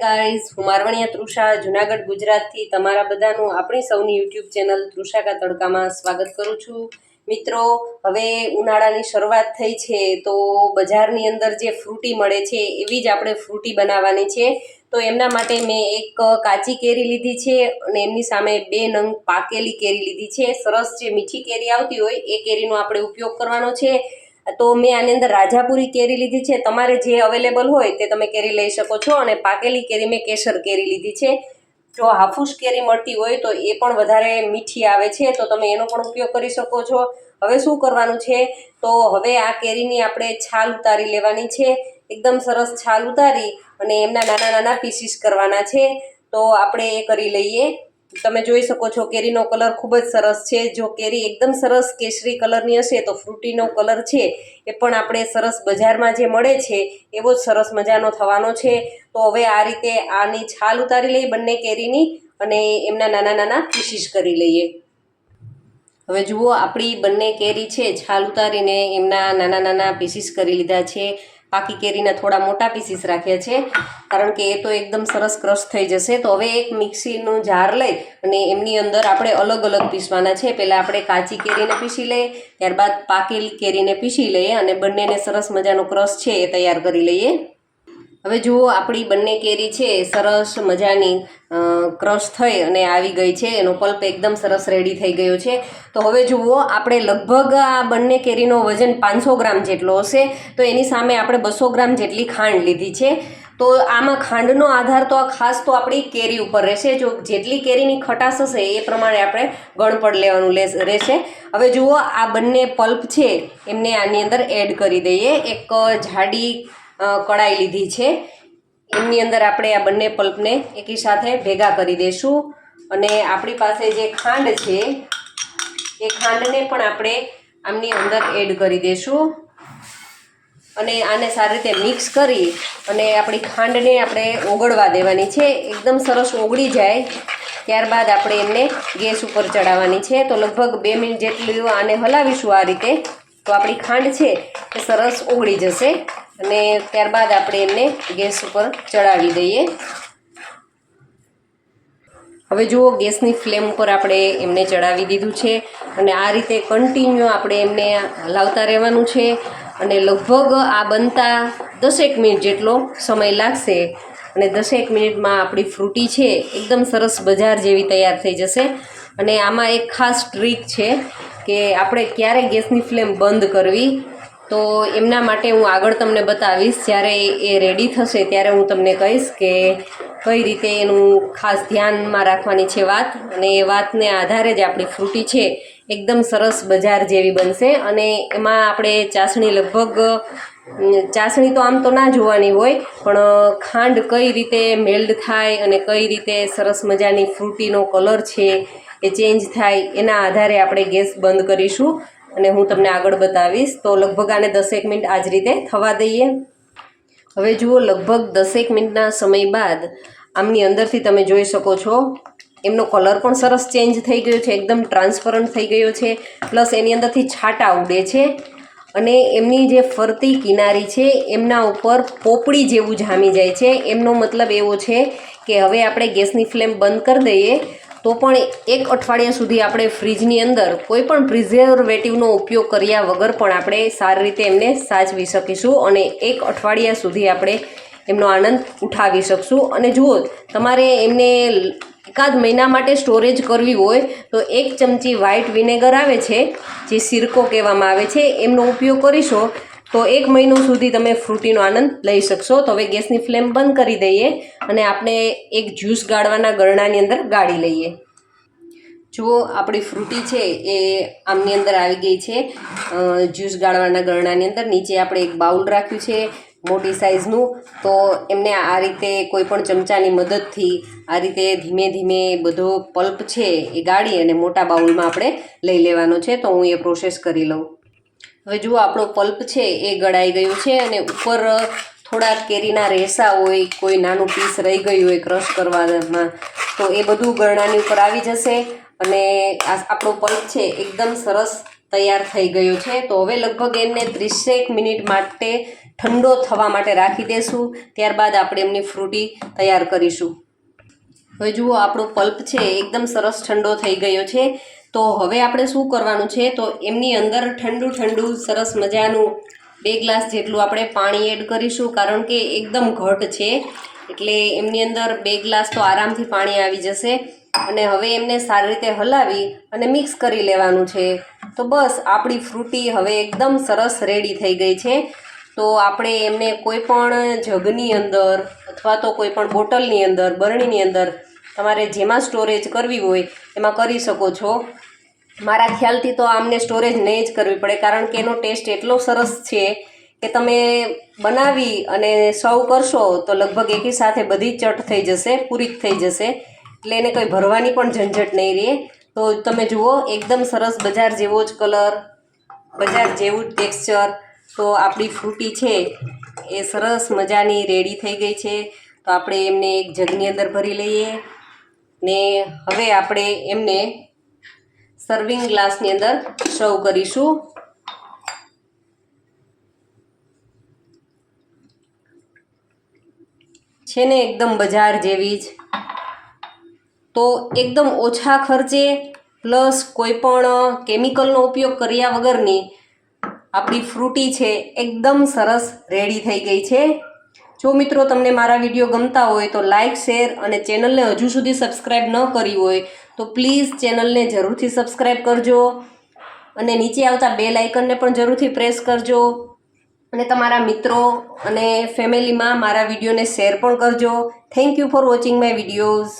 Guys હું મારવણિયા તૃષા, જુનાગઢ, ગુજરાતથી તમારા બધાનું આપણી સૌની યુટ્યુબ ચેનલ તૃષાકા તડકામાં સ્વાગત કરું છું. મિત્રો, હવે ઉનાળાની શરૂઆત થઈ છે તો બજારની અંદર જે ફ્રૂટી મળે છે એવી જ આપણે ફ્રૂટી બનાવવાની છે. તો એમના માટે મેં એક કાચી કેરી લીધી છે અને એમની સામે બે નંગ પાકેલી કેરી લીધી છે. સરસ જે મીઠી કેરી આવતી હોય એ કેરીનો આપણે ઉપયોગ કરવાનો છે. તો મેં આની અંદર રાજાપુરી કેરી લીધી છે. તમારે જે અવેલેબલ હોય તે તમે કેરી લઈ શકો છો અને પાકેલી કેરી મેં કેસર કેરી લીધી છે. જો હાફૂસ કેરી મળતી હોય તો એ પણ વધારે મીઠી આવે છે, તો તમે એનો પણ ઉપયોગ કરી શકો છો. હવે શું કરવાનું છે? તો હવે આ કેરીની આપણે છાલ ઉતારી લેવાની છે. એકદમ સરસ છાલ ઉતારી અને એમના નાના નાના પીસીસ કરવાના છે. તો આપણે એ કરી લઈએ. તમે જોઈ શકો છો કેરીનો કલર ખૂબ જ સરસ છે. જો કેરી એકદમ સરસ કેસરી કલરની હશે તો ફ્રૂટીનો કલર છે એ પણ આપણે સરસ બજારમાં જે મળે છે એવો જ સરસ મજાનો થવાનો છે. તો હવે આ રીતે આની છાલ ઉતારી લઈ બંને કેરીની અને એમના નાના નાના પીસીસ કરી લઈએ. હવે જુઓ આપણી બંને કેરી છે, છાલ ઉતારીને એમના નાના નાના પીસીસ કરી લીધા છે. પાકી કેરીના થોડા મોટા પીસીસ રાખ્યા છે કારણ કે એ તો એકદમ સરસ ક્રશ થઈ જશે. તો હવે એક મિક્સીનું જાર લઈ અને એમની અંદર આપણે અલગ અલગ પીસવાના છે. પહેલાં આપણે કાચી કેરીને પીસી લઈએ, ત્યારબાદ પાકેલી કેરીને પીસી લઈએ અને બંનેને સરસ મજાનો ક્રશ છે એ તૈયાર કરી લઈએ. હવે જુઓ, આપણી બંને કેરી છે, સરસ મજાની ક્રશ થઈ અને આવી ગઈ છે. એનો પલ્પ એકદમ સરસ રેડી થઈ ગયો છે. તો હવે જુઓ, આપણે લગભગ આ બંને કેરીનો વજન પાંચસો ગ્રામ જેટલો હશે. તો એની સામે આપણે બસો ગ્રામ જેટલી ખાંડ લીધી છે. તો આમાં ખાંડનો આધાર તો આ ખાસ તો આપણી કેરી ઉપર રહેશે. જો જેટલી કેરીની ખટાશ હશે, એ પ્રમાણે આપણે ગણપડ લેવાનું રહેશે. હવે જુઓ, આ બંને પલ્પ છે, એમને આની અંદર એડ કરી દઈએ. એક જાડી કડાઈ લીધી છે. એમની અંદર આપણે આ બંને પલ્પને એકી સાથે ભેગા કરી દઈશું અને આપણી પાસે જે ખાંડ છે, એ ખાંડને પણ આપણે આમની અંદર એડ કરી દઈશું અને આને સારી રીતે મિક્સ કરી અને આપણી ખાંડને આપણે ઓગળવા દેવાની છે. એકદમ સરસ ઓગળી જાય, ત્યારબાદ આપણે એમને ગેસ ઉપર ચડાવવાની છે. તો લગભગ બે મિનિટ જેટલું આને હલાવીશું આ રીતે. તો આપણી ખાંડ છે, એ સરસ ઓગળી જશે. અને ત્યારબાદ આપણે એમને ગેસ ઉપર ચડાવી દઈએ. હવે જુઓ, ગેસની ફ્લેમ ઉપર આપણે એમને ચડાવી દીધું છે અને આ રીતે કન્ટિન્યુ આપણે એમને હલાવતા રહેવાનું છે અને લગભગ આ બનતા દસેક મિનિટ જેટલો સમય લાગશે અને દસેક મિનિટમાં આપણી ફ્રૂટી છે એકદમ સરસ બજાર જેવી તૈયાર થઈ જશે. અને આમાં એક ખાસ ટ્રીક છે કે આપણે ક્યારે ગેસની ફ્લેમ બંધ કરવી તો એમના માટે હું આગળ તમને બતાવીશ. જ્યારે એ રેડી થશે ત્યારે હું તમને કહીશ કે કઈ રીતે એનું ખાસ ધ્યાનમાં રાખવાની છે વાત. અને એ વાતને આધારે જ આપણી ફ્રૂટી છે. એકદમ સરસ બજાર જેવી બનશે. અને એમાં આપણે ચાસણી લગભગ ચાસણી તો આમ તો ના જોવાની હોય, પણ ખાંડ કઈ રીતે મેલ્ડ થાય અને કઈ રીતે સરસ મજાની ફ્રૂટીનો કલર છે એ ચેન્જ થાય એના આધારે આપણે ગેસ બંધ કરીશું. અને હું તમને આગળ બતાવીશ, તો લગભગ આને દસેક મિનિટ આ જ રીતે થવા દઈએ. હવે જુઓ, લગભગ દસેક મિનિટના સમય બાદ આમની અંદરથી તમે જોઈ શકો છો, એમનો કલર પણ સરસ ચેન્જ થઈ ગયો છે, એકદમ ટ્રાન્સપરન્ટ થઈ ગયો છે, પ્લસ એની અંદરથી છાંટા ઉડે છે અને એમની જે ફરતી કિનારી છે, એમના ઉપર પોપડી જેવું જામી જાય છે. એમનો મતલબ એવો છે કે હવે આપણે ગેસની ફ્લેમ બંધ કરી દઈએ તો પણ એક અઠવાડિયા સુધી આપણે ફ્રીજની અંદર કોઈ પણ પ્રિઝર્વેટિવનો ઉપયોગ કર્યા વગર પણ આપણે સારી રીતે એમને સાચવી શકીશું અને એક અઠવાડિયા સુધી આપણે એમનો આનંદ ઉઠાવી શકશું. અને જુઓ, તમારે એમને એકાદ મહિના માટે સ્ટોરેજ કરવી હોય તો એક ચમચી વ્હાઇટ વિનેગર આવે છે, જે સિરકો કહેવામાં આવે છે, એમનો ઉપયોગ કરીશો તો એક મહિનો સુધી તમે ફ્રૂટીનો આનંદ લઈ શકશો. તો હવે ગેસની ફ્લેમ બંધ કરી દઈએ અને આપણે એક જ્યુસ ગાળવાના ગરણાની અંદર ગાળી લઈએ. જુઓ, આપણી ફ્રૂટી છે એ આમની અંદર આવી ગઈ છે. જ્યુસ ગાળવાના ગરણાની અંદર નીચે આપણે એક બાઉલ રાખ્યું છે મોટી સાઇઝનું. તો એમને આ રીતે કોઈ પણ ચમચાની મદદથી આ રીતે ધીમે ધીમે બધો પલ્પ છે એ ગાળી અને મોટા બાઉલમાં આપણે લઈ લેવાનો છે. તો હું એ પ્રોસેસ કરી લઉં. હવે જુઓ, આપણો પલ્પ છે એ ગળાઈ ગયું છે અને ઉપર થોડા કેરીના રેસા હોય, કોઈ નાનું પીસ રહી ગયું હોય ક્રશ કરવામાં, તો એ બધું ગરણાની ઉપર આવી જશે અને આપણો પલ્પ છે એકદમ સરસ તૈયાર થઈ ગયો છે. તો હવે લગભગ એમને ત્રીસેક મિનિટ માટે ઠંડો થવા માટે રાખી દેશું. ત્યારબાદ આપણે એમની ફ્રૂટી તૈયાર કરીશું. હવે જુઓ, આપણો પલ્પ છે એકદમ સરસ ઠંડો થઈ ગયો છે. તો હવે આપણે શું કરવાનું છે? તો એમની અંદર ઠંડુ ઠંડુ સરસ મજાનું બે ગ્લાસ જેટલું આપણે પાણી એડ કરીશું, કારણ કે એકદમ ઘટ છે. એટલે એમની અંદર બે ગ્લાસ તો આરામથી પાણી આવી જશે. અને હવે એમને સારી રીતે હલાવી અને મિક્સ કરી લેવાનું છે. તો બસ, આપણી ફ્રૂટી હવે એકદમ સરસ રેડી થઈ ગઈ છે. તો આપણે એમને કોઈ પણ જગની અંદર અથવા તો કોઈ પણ બોટલની અંદર, બરણીની અંદર તમારે જેમાં સ્ટોરેજ કરવી હોય, એમાં કરી શકો છો. મારા ખ્યાલથી તો આમને સ્ટોરેજ નહીં જ કરવી પડે, કારણ કે એનો ટેસ્ટ એટલો સરસ છે કે તમે બનાવી અને સર્વ કરશો તો લગભગ એકી સાથે બધી ચટ થઈ જશે, પૂરી થઈ જશે. એટલે એને કંઈ ભરવાની પણ ઝંઝટ નહીં રહે. તો તમે જુઓ, એકદમ સરસ બજાર જેવો જ કલર બજાર જેવું જ ટેક્સચર તો આપણી ફ્રૂટી છે, એ સરસ મજાની રેડી થઈ ગઈ છે. તો આપણે એમને એક જગની અંદર ભરી લઈએ. ને હવે આપણે એમને સર્વિંગ ગ્લાસની અંદર સર્વ કરીશું. છે ને એકદમ બજાર જેવી જ. તો એકદમ ઓછા ખર્ચે પ્લસ કોઈ પણ કેમિકલનો ઉપયોગ કર્યા વગરની આપણી ફ્રૂટી છે, એકદમ સરસ રેડી થઈ ગઈ છે. જો મિત્રો તમને મારા વીડિયો ગમતા હોય તો લાઇક શેર અને ચેનલને હજુ સુધી સબસ્ક્રાઈબ ન કરી હોય તો પ્લીઝ ચેનલને જરૂરથી સબસ્ક્રાઈબ કરજો અને નીચે આવતા બે લાઇકનને પણ જરૂરથી પ્રેસ કરજો અને તમારા મિત્રો અને ફેમિલીમાં મારા વિડીયોને શેર પણ કરજો. Thank you for watching my videos